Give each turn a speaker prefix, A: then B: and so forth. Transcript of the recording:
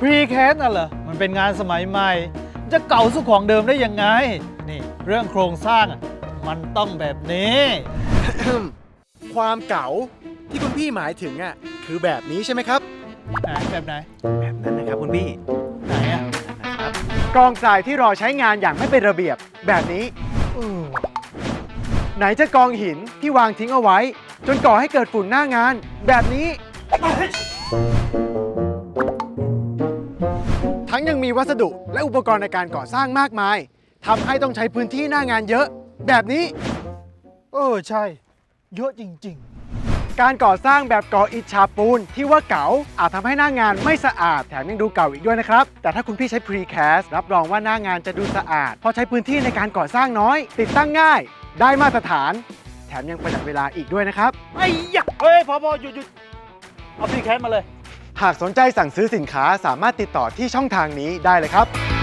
A: พรีแคสน่ะเหรอ มันเป็นงานสมัยใหม่ จะเก่าสู้ของเดิมได้ยังไง นี่เรื่องโครงสร้างอะมันต้องแบบนี้
B: ความเก๋าที่คุณพี่หมายถึงอะคือแบบนี้ใช่ไหมครับ
A: ไหนแบบไหน
B: แบบนั้นนะครับคุณพี่
A: ไหนอะ
B: กองทรายที่รอใช้งานอย่างไม่เป็นระเบียบแบบนี้
A: เออ
B: ไหนจะกองหินที่วางทิ้งเอาไว้ จนก่อให้เกิดฝุ่นหน้างาน แบบนี้ ทั้งยังมีวัสดุและอุปกรณ์ในการก่อสร้างมากมายทำให้ต้องใช้พื้นที่หน้างานเยอะ แบบนี้
A: เออใช่ เยอะจริง
B: การก่อสร้างแบบก่ออิฐฉาบปูนที่ว่าเก๋าอาจทำให้หน้างานไม่สะอาดแถมยังดูเก่าอีกด้วยนะครับ แต่ถ้าคุณพี่ใช้ Precast รับรองว่าหน้างานจะดูสะอาด เพราะใช้พื้นที่ในการก่อสร้างน้อย ติดตั้งง่าย ได้มาตรฐาน แถมยังประหยัดเวลาอีกด้วยนะครับ
A: ๆไอ้ยะเฮ้ยพอพอหยุดหยุดเอาพรีแคสมาเลย
B: หากสนใจสั่งซื้อสินค้าสามารถติดต่อที่ช่องทางนี้ได้เลยครับ